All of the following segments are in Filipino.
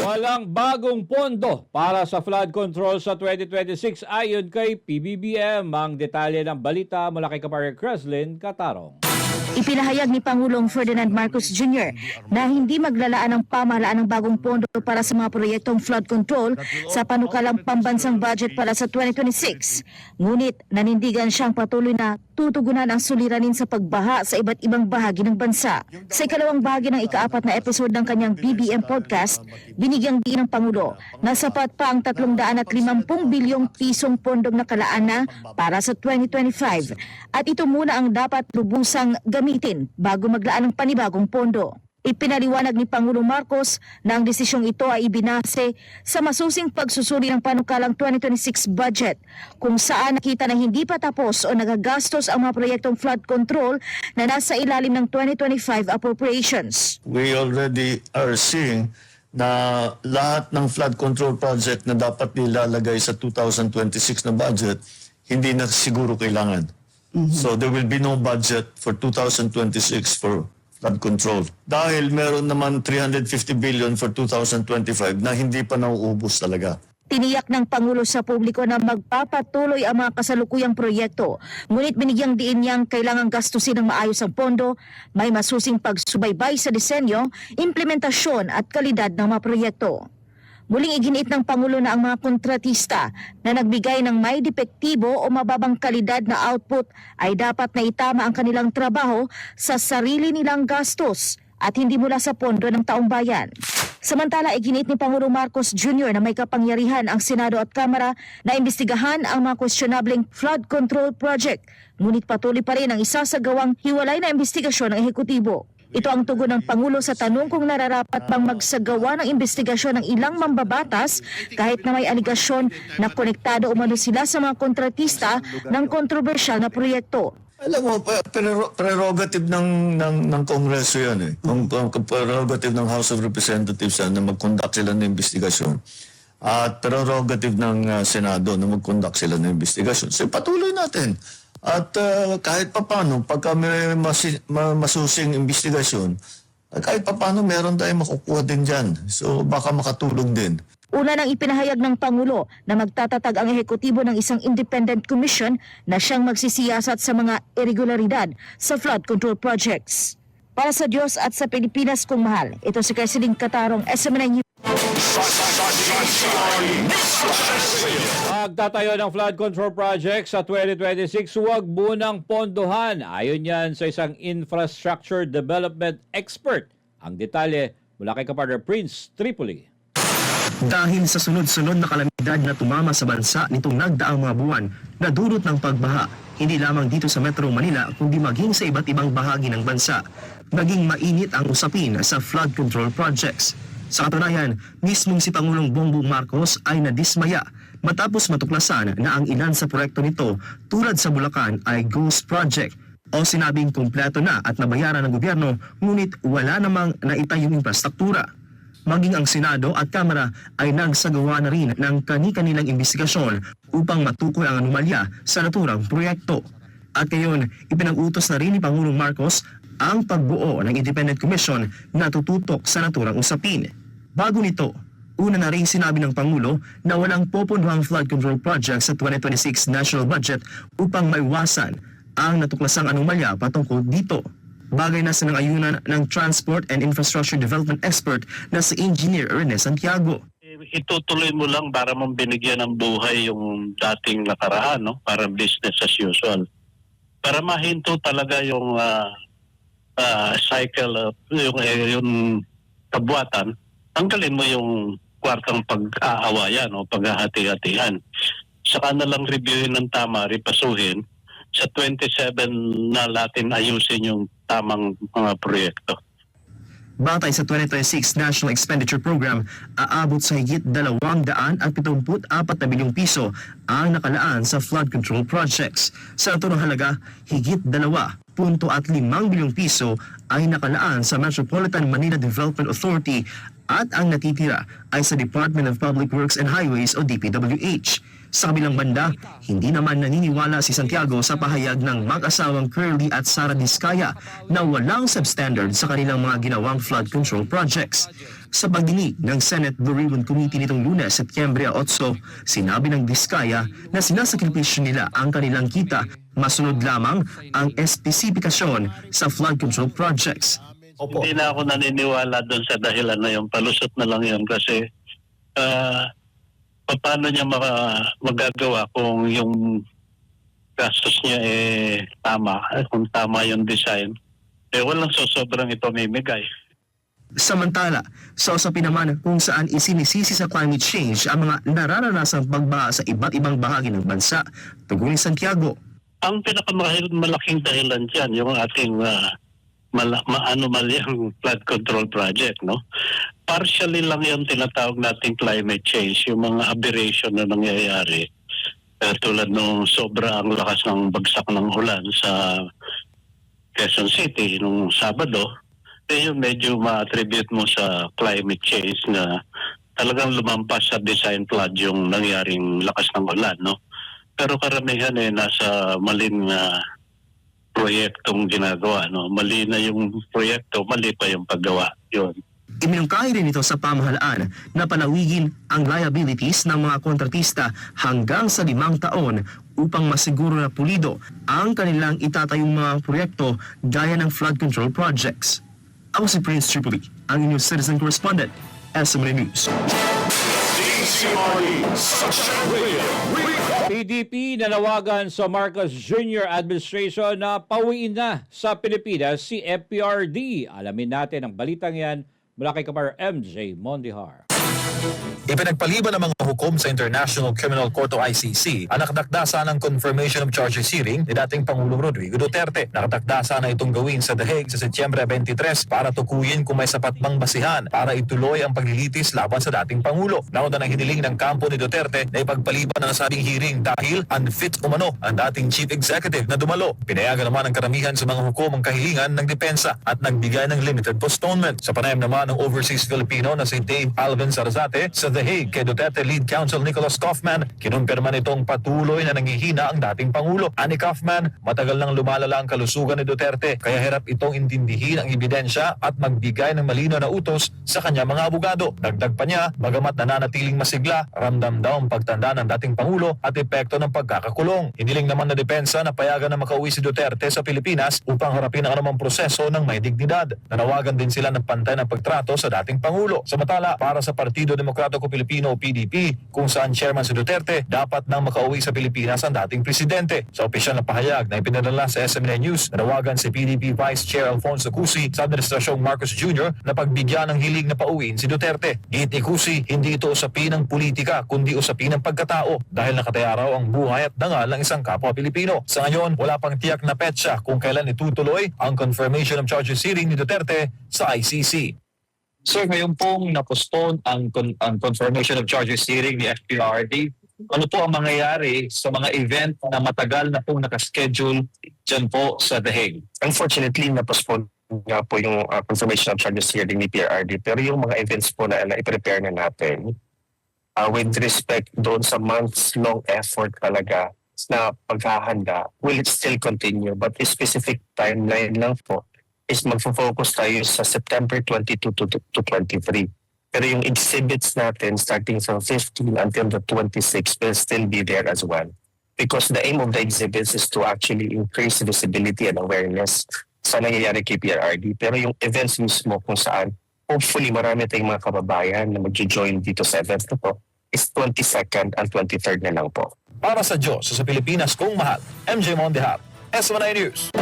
Walang bagong pondo para sa flood control sa 2026 ayon kay PBBM. Ang detalye ng balita mula kay Kapare Creslin, Katarong. Ipinahayag ni Pangulong Ferdinand Marcos Jr. na hindi maglalaan ng pamahalaan ng bagong pondo para sa mga proyektong flood control sa panukalang pambansang budget para sa 2026. Ngunit nanindigan siyang patuloy na tutugunan ang suliranin sa pagbaha sa iba't ibang bahagi ng bansa. Sa ikalawang bahagi ng ikaapat na episode ng kanyang BBM podcast, binigyang diin ng Pangulo na sapat pa ang 350 bilyong pisong pondong nakalaan na para sa 2025 at ito muna ang dapat lubusang gamitin bago maglaan ng panibagong pondo. Ipinaliwanag ni Pangulong Marcos na ang desisyong ito ay ibinase sa masusing pagsusuri ng panukalang 2026 budget kung saan nakita na hindi pa tapos o nagagastos ang mga proyektong flood control na nasa ilalim ng 2025 appropriations. we already are seeing na lahat ng flood control project na dapat nilalagay sa 2026 na budget, hindi na siguro kailangan. So there will be no budget for 2026 for flood control. Dahil meron naman 350 billion for 2025 na hindi pa nauubos talaga. Tiniyak ng Pangulo sa publiko na magpapatuloy ang mga kasalukuyang proyekto. Ngunit binigyang diin niyang kailangang gastusin ng maayos ang pondo, may masusing pagsubaybay sa disenyo, implementasyon at kalidad ng mga proyekto. Muling iginiit ng Pangulo na ang mga kontratista na nagbigay ng may depektibo o mababang kalidad na output ay dapat na itama ang kanilang trabaho sa sarili nilang gastos at hindi mula sa pondo ng taong bayan. Samantala, iginit ni Pangulong Marcos Jr. na may kapangyarihan ang Senado at Kamara na imbestigahan ang mga questionableng flood control project. Ngunit patuloy pa rin ang isasagawang hiwalay na imbestigasyon ng ehekutibo. Ito ang tugon ng Pangulo sa tanong kung nararapat bang magsagawa ng imbestigasyon ng ilang mambabatas kahit na may aligasyon na konektado umano sila sa mga kontratista ng kontrobersyal na proyekto. Alam mo, prerogative ng, ng, ng Kongreso yan eh. Kung prerogative ng House of Representatives yan na mag-conduct sila ng investigasyon. At prerogative ng uh, Senado na mag-conduct sila ng investigasyon. So patuloy natin. At uh, kahit papano, pagka may masi- ma- masusing investigasyon, uh, kahit papano meron tayong makukuha din dyan. So baka makatulong din. Una nang ipinahayag ng Pangulo na magtatatag ang ehekutibo ng isang independent commission na siyang magsisiyasat sa mga irregularidad sa flood control projects. Para sa Diyos at sa Pilipinas kung mahal, ito si Kersiling Katarong, News. Magtatayo ng flood control project sa 2026, huwag munang pondohan. Ayon yan sa isang infrastructure development expert. Ang detalye mula kay Kapartner Prince Tripoli. Dahil sa sunod-sunod na kalamidad na tumama sa bansa nitong nagdaang mga buwan na dulot ng pagbaha, hindi lamang dito sa Metro Manila kundi maging sa iba't ibang bahagi ng bansa, naging mainit ang usapin sa flood control projects. Sa katunayan, mismong si Pangulong Bongbong Marcos ay nadismaya matapos matuklasan na ang ilan sa proyekto nito tulad sa Bulacan ay ghost project o sinabing kumpleto na at nabayaran ng gobyerno ngunit wala namang naitayong infrastruktura maging ang Senado at Kamara ay nagsagawa na rin ng kani-kanilang investigasyon upang matukoy ang anomalya sa naturang proyekto. At ngayon, ipinag-utos na rin ni Pangulong Marcos ang pagbuo ng Independent Commission na tututok sa naturang usapin. Bago nito, una na rin sinabi ng Pangulo na walang popunduhang flood control project sa 2026 national budget upang maiwasan ang natuklasang anomalya patungkol dito. Bagay na sa nangayunan ng Transport and Infrastructure Development Expert na si Engineer Rene Santiago. itutuloy mo lang para mong binigyan ng buhay yung dating nakaraan, no? Para business as usual. Para mahinto talaga yung ah, ah, cycle of yung, eh, yung kabuatan, tanggalin mo yung kwartang pag-aawayan o paghahati-hatian. Saka na lang reviewin ng tama, ripasuhin. Sa 27 na natin ayusin yung tamang mga proyekto. Batay sa 2026 National Expenditure Program, aabot sa higit 274 na bilyong piso ang nakalaan sa flood control projects. Sa naturang halaga, higit 2.5 bilyong piso ay nakalaan sa Metropolitan Manila Development Authority at ang natitira ay sa Department of Public Works and Highways o DPWH. Sa kabilang banda, hindi naman naniniwala si Santiago sa pahayag ng mag-asawang Curly at Sara Discaya na walang substandard sa kanilang mga ginawang flood control projects. Sa pagdinig ng Senate Blue Ribbon Committee nitong lunes, Setyembre 8, sinabi ng Discaya na sinasakripisyo nila ang kanilang kita masunod lamang ang espesipikasyon sa flood control projects. Opo. Hindi na ako naniniwala doon sa dahilan na yun. Palusot na lang yun kasi ah, paano niya maka, magagawa kung yung gastos niya eh tama, eh, kung tama yung design, eh walang sosobrang ipamimigay. Samantala, sa usapin naman kung saan isinisisi sa climate change ang mga nararanasang pagbaha sa iba't ibang bahagi ng bansa, tugon ni Santiago, Ang pinakamalaking dahilan dyan, yung ating uh, mala, maanomalyang flood control project, no? Partially lang yung tinatawag nating climate change, yung mga aberration na nangyayari. Eh, tulad nung sobra ang lakas ng bagsak ng ulan sa Quezon City nung Sabado, eh yung medyo ma-attribute mo sa climate change na talagang lumampas sa design flood yung nangyaring lakas ng ulan, no? Pero karamihan eh nasa maling na proyektong ginagawa, no? Mali na yung proyekto, mali pa yung paggawa. Yun. Iminungkahi rin ito sa pamahalaan na palawigin ang liabilities ng mga kontratista hanggang sa limang taon upang masiguro na pulido ang kanilang itatayong mga proyekto gaya ng flood control projects. Ako si Prince Tripoli, ang inyong citizen correspondent, SMN News. PDP nanawagan sa Marcos Jr. Administration na pauwiin na sa Pilipinas si FPRD. Alamin natin ang balitang yan mula kay Kapar MJ Mondihar. Ipinagpaliban ng mga hukom sa International Criminal Court o ICC ang nakadakdasa ng confirmation of charges hearing ni dating Pangulong Rodrigo Duterte. Nakadakdasa na itong gawin sa The Hague sa Setyembre 23 para tukuyin kung may sapat bang basihan para ituloy ang paglilitis laban sa dating Pangulo. Nauna ng hiniling ng kampo ni Duterte na ipagpaliban ang nasabing hearing dahil unfit umano ang dating Chief Executive na dumalo. Pinayagan naman ng karamihan sa mga hukom ang kahilingan ng depensa at nagbigay ng limited postponement. Sa panayam naman ng overseas Filipino na si Dave Alvin Sarazate sa The Hague kay Duterte Lead Counsel Nicholas Kaufman, kinumpirma nitong patuloy na nangihina ang dating Pangulo. Ani Kaufman, matagal nang lumalala ang kalusugan ni Duterte kaya hirap itong intindihin ang ebidensya at magbigay ng malino na utos sa kanya mga abogado. Dagdag pa niya, bagamat nananatiling masigla, ramdam daw ang pagtanda ng dating Pangulo at epekto ng pagkakakulong. Hiniling naman na depensa na payagan na makauwi si Duterte sa Pilipinas upang harapin ang anumang proseso ng may dignidad. Nanawagan din sila ng pantay na pagtrato sa dating Pangulo. Samantala, para sa Partido Demokratiko Pilipino o PDP, kung saan chairman si Duterte, dapat nang makauwi sa Pilipinas ang dating presidente. Sa opisyal na pahayag na ipinadala sa SMN News, nanawagan si PDP Vice Chair Alfonso Cusi sa Administrasyong Marcos Jr. na pagbigyan ng hilig na pauwiin si Duterte. Giit ni Cusi, hindi ito usapin ng politika kundi usapin ng pagkatao dahil nakataya raw ang buhay at dangal ng isang kapwa Pilipino. Sa ngayon, wala pang tiyak na petsa kung kailan itutuloy ang confirmation of charges hearing ni Duterte sa ICC. Sir, ngayon pong na-postpone ang, con- ang confirmation of charges hearing ni FPRD. Ano po ang mangyayari sa mga event na matagal na pong nakaschedule dyan po sa The Hague? unfortunately, na-postpone nga po yung uh, confirmation of charges hearing ni PRRD. Pero yung mga events po na, na i-prepare na natin, uh, with respect doon sa months-long effort talaga na paghahanda, will it still continue? But a specific timeline lang po is magfo-focus tayo sa September 22 to, to, to 23. Pero yung exhibits natin starting from 15 until the 26 will still be there as well. Because the aim of the exhibits is to actually increase visibility and awareness sa nangyayari kay PRRD. Pero yung events mismo kung saan hopefully marami tayong mga kababayan na mag-join dito sa event na to is 22nd and 23rd na lang po. Para sa Diyos sa Pilipinas kung mahal, MJ Mondehar, S1 News.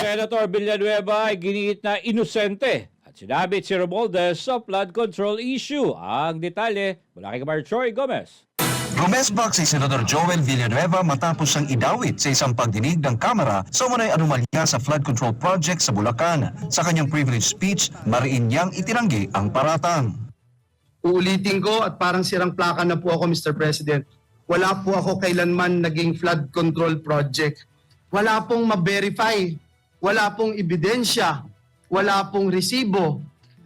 Senator Villanueva ay giniit na inosente at sinabit si Romualdez sa flood control issue. Ang detalye mula kay Kamar Troy Gomez. Rumesbak si Senador Joel Villanueva matapos siyang idawit sa isang pagdinig ng Kamara sa umanay anomalya sa flood control project sa Bulacan. Sa kanyang privilege speech, mariin niyang itinanggi ang paratang. Uulitin ko at parang sirang plaka na po ako Mr. President. Wala po ako kailanman naging flood control project. Wala pong ma-verify. Wala pong ebidensya. Wala pong resibo.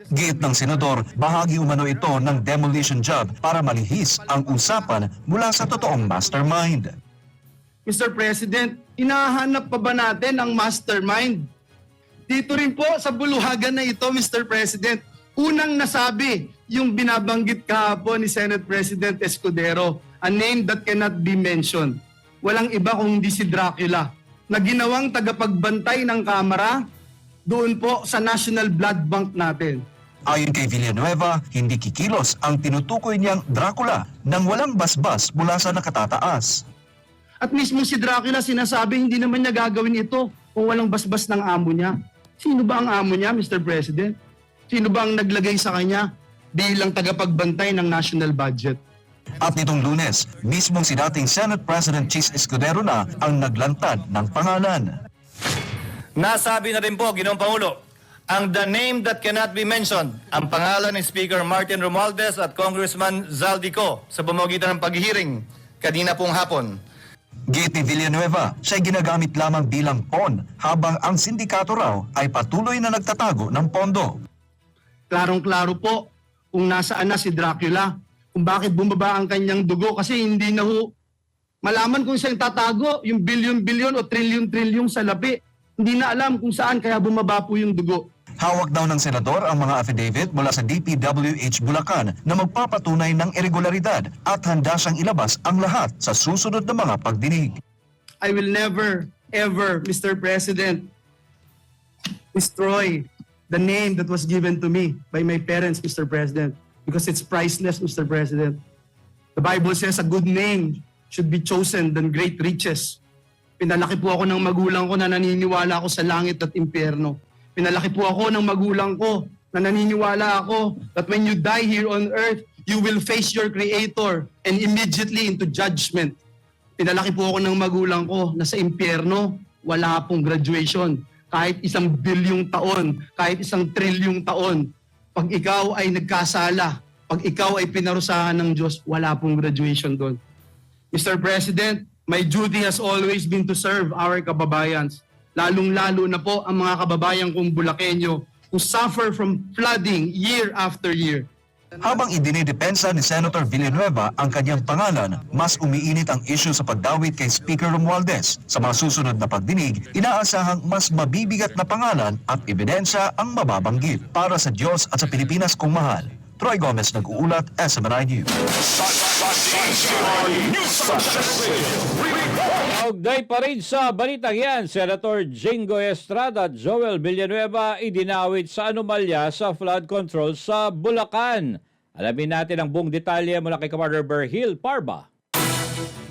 Giit ng senador, bahagi umano ito ng demolition job para malihis ang usapan mula sa totoong mastermind. Mr. President, hinahanap pa ba natin ang mastermind? Dito rin po sa buluhagan na ito, Mr. President, unang nasabi yung binabanggit kahapon ni Senate President Escudero, a name that cannot be mentioned. Walang iba kung hindi si Dracula, na ginawang tagapagbantay ng Kamara doon po sa National Blood Bank natin. Ayon kay Villanueva, hindi kikilos ang tinutukoy niyang Dracula nang walang basbas mula sa nakatataas. At mismo si Dracula sinasabi hindi naman niya gagawin ito kung walang basbas ng amo niya. Sino ba ang amo niya, Mr. President? Sino ba ang naglagay sa kanya bilang tagapagbantay ng national budget? At nitong lunes, mismong si dating Senate President Chis Escudero na ang naglantad ng pangalan. Nasabi na rin po, Ginoong Pangulo, ang the name that cannot be mentioned, ang pangalan ni Speaker Martin Romualdez at Congressman Zaldico sa pamamagitan ng paghihiring kanina pong hapon. Ni Villanueva, siya'y ginagamit lamang bilang pon habang ang sindikato raw ay patuloy na nagtatago ng pondo. Klarong-klaro po kung nasaan na si Dracula, kung bakit bumaba ang kanyang dugo kasi hindi na ho malaman kung saan tatago yung bilyon-bilyon o trilyon-trilyon sa labi. Hindi na alam kung saan kaya bumaba po yung dugo. Hawak daw ng senador ang mga affidavit mula sa DPWH Bulacan na magpapatunay ng irregularidad at handa siyang ilabas ang lahat sa susunod na mga pagdinig. I will never, ever, Mr. President, destroy the name that was given to me by my parents, Mr. President, because it's priceless, Mr. President. The Bible says a good name should be chosen than great riches. Pinalaki po ako ng magulang ko na naniniwala ako sa langit at impyerno. Pinalaki po ako ng magulang ko na naniniwala ako that when you die here on earth, you will face your Creator and immediately into judgment. Pinalaki po ako ng magulang ko na sa impyerno, wala pong graduation. Kahit isang bilyong taon, kahit isang trilyong taon, pag ikaw ay nagkasala, pag ikaw ay pinarusahan ng Diyos, wala pong graduation doon. Mr. President, my duty has always been to serve our kababayans. Lalong-lalo na po ang mga kababayan kong Bulakenyo who suffer from flooding year after year. Habang idinidepensa ni Senator Villanueva ang kanyang pangalan, mas umiinit ang issue sa pagdawit kay Speaker Romualdez. Sa mga susunod na pagdinig, inaasahang mas mabibigat na pangalan at ebidensya ang mababanggit. Para sa Diyos at sa Pilipinas kung mahal. Troy Gomez nag-uulat, SMNI News. Kaugday pa rin sa balitang yan, Senator Jingo Estrada at Joel Villanueva idinawit sa anomalya sa flood control sa Bulacan. Alamin natin ang buong detalye mula kay Commander Berhil Parba.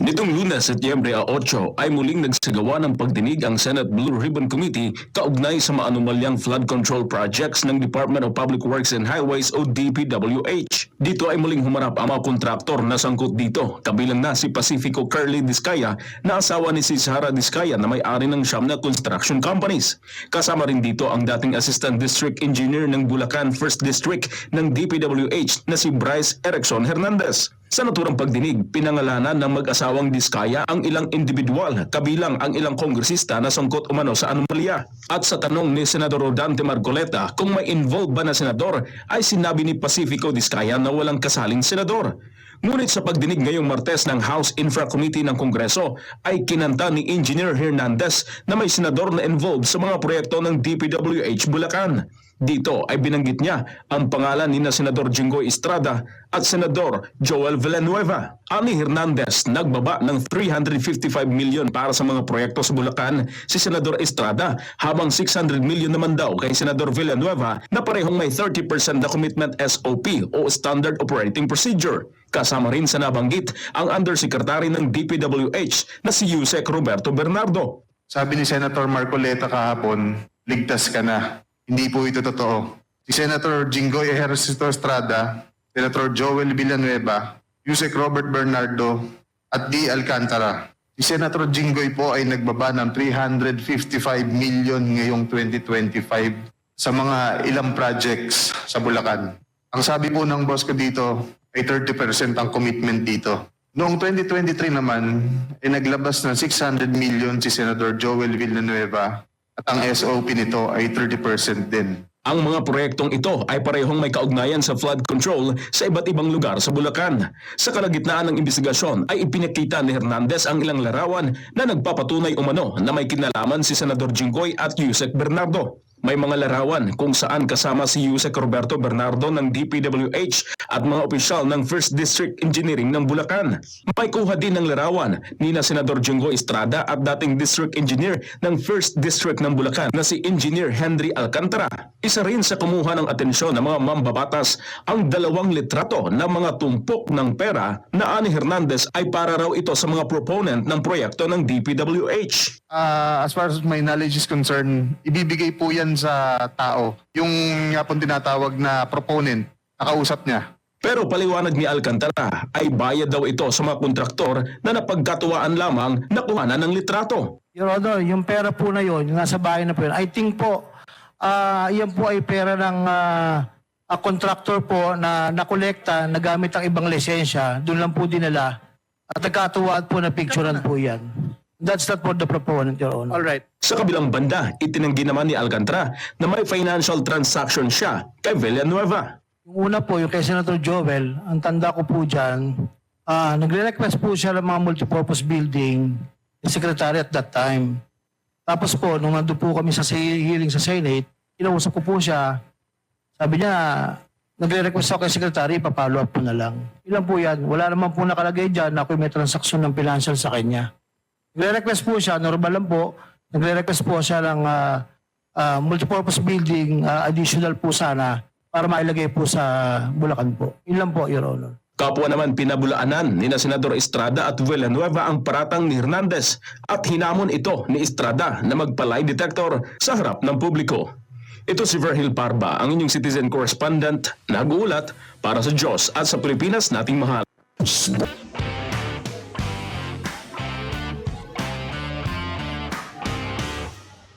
Nitong lunes, Setyembre 8, ay muling nagsagawa ng pagdinig ang Senate Blue Ribbon Committee kaugnay sa maanumalyang flood control projects ng Department of Public Works and Highways o DPWH. Dito ay muling humarap ang mga kontraktor na sangkot dito, kabilang na si Pacifico Curly Discaya na asawa ni si Sara Discaya na may-ari ng siyam na construction companies. Kasama rin dito ang dating Assistant District Engineer ng Bulacan 1st District ng DPWH na si Bryce Erickson Hernandez. Sa naturang pagdinig, pinangalanan ng mag-asawang Diskaya ang ilang individual, kabilang ang ilang kongresista na sangkot umano sa anomalya. At sa tanong ni Senador Rodante Marcoleta kung may involved ba na senador, ay sinabi ni Pacifico Diskaya na walang kasaling senador. Ngunit sa pagdinig ngayong Martes ng House Infra Committee ng Kongreso ay kinanta ni Engineer Hernandez na may senador na involved sa mga proyekto ng DPWH Bulacan. Dito ay binanggit niya ang pangalan ni na Senador Jinggoy Estrada at Senador Joel Villanueva. Ani Hernandez nagbaba ng 355 million para sa mga proyekto sa Bulacan si Senador Estrada habang 600 million naman daw kay Senador Villanueva na parehong may 30% na commitment SOP o Standard Operating Procedure. Kasama rin sa nabanggit ang Undersecretary ng DPWH na si Yusek Roberto Bernardo. Sabi ni Senator Marcoleta kahapon, ligtas ka na. Hindi po ito totoo. Si Senator Jinggoy Ejercito Estrada, Senator Joel Villanueva, Yusek Robert Bernardo, at D. Alcantara. Si Senator Jinggoy po ay nagbaba ng 355 million ngayong 2025 sa mga ilang projects sa Bulacan. Ang sabi po ng boss ko dito ay 30% ang commitment dito. Noong 2023 naman, ay naglabas ng 600 million si Senator Joel Villanueva at ang SOP nito ay 30% din. Ang mga proyektong ito ay parehong may kaugnayan sa flood control sa iba't ibang lugar sa Bulacan. Sa kalagitnaan ng investigasyon ay ipinakita ni Hernandez ang ilang larawan na nagpapatunay umano na may kinalaman si Senador Jinggoy at Yusek Bernardo. May mga larawan kung saan kasama si Yusek Roberto Bernardo ng DPWH at mga opisyal ng First District Engineering ng Bulacan. May kuha din ng larawan ni na Senador Jungo Estrada at dating District Engineer ng First District ng Bulacan na si Engineer Henry Alcantara. Isa rin sa kumuha ng atensyon ng mga mambabatas ang dalawang litrato ng mga tumpok ng pera na ani Hernandez ay para raw ito sa mga proponent ng proyekto ng DPWH. Ah, as far as my knowledge is concerned, ibibigay po yan sa tao. Yung nga pong tinatawag na proponent, nakausap niya. Pero paliwanag ni Alcantara ay bayad daw ito sa mga kontraktor na napagkatuwaan lamang na kuhanan ng litrato. Your Honor, yung pera po na yon, yung nasa bahay na po yun, I think po, ah yan po ay pera ng ah, a contractor po na nakolekta, nagamit ang ibang lisensya, doon lang po dinala, at nagkatuwaan po na picturean po yan. That's not for the proponent, Your Honor. All right. Sa kabilang banda, itinanggi naman ni Alcantara na may financial transaction siya kay Villanueva. Yung una po, yung kay Senator Jovel, ang tanda ko po dyan, ah nagre-request po siya ng mga multipurpose building, yung secretary at that time. Tapos po, nung nandun po kami sa hearing sa Senate, kinausap ko po siya, sabi niya, nagre-request ako kay secretary, papalo up po na lang. Ilan po yan? Wala naman po nakalagay dyan na ako may transaksyon ng financial sa kanya. Nagre-request po siya, normal lang po, nagre-request po siya ng ah, ah, multipurpose building, ah, additional po sana, para mailagay po sa Bulacan po. Yun lang po, Your Honor. Kapwa naman pinabulaanan ni na Senador Estrada at Villanueva ang paratang ni Hernandez at hinamon ito ni Estrada na magpalay detector sa harap ng publiko. Ito si Verhil Parba, ang inyong citizen correspondent, nag-uulat para sa Diyos at sa Pilipinas nating mahal.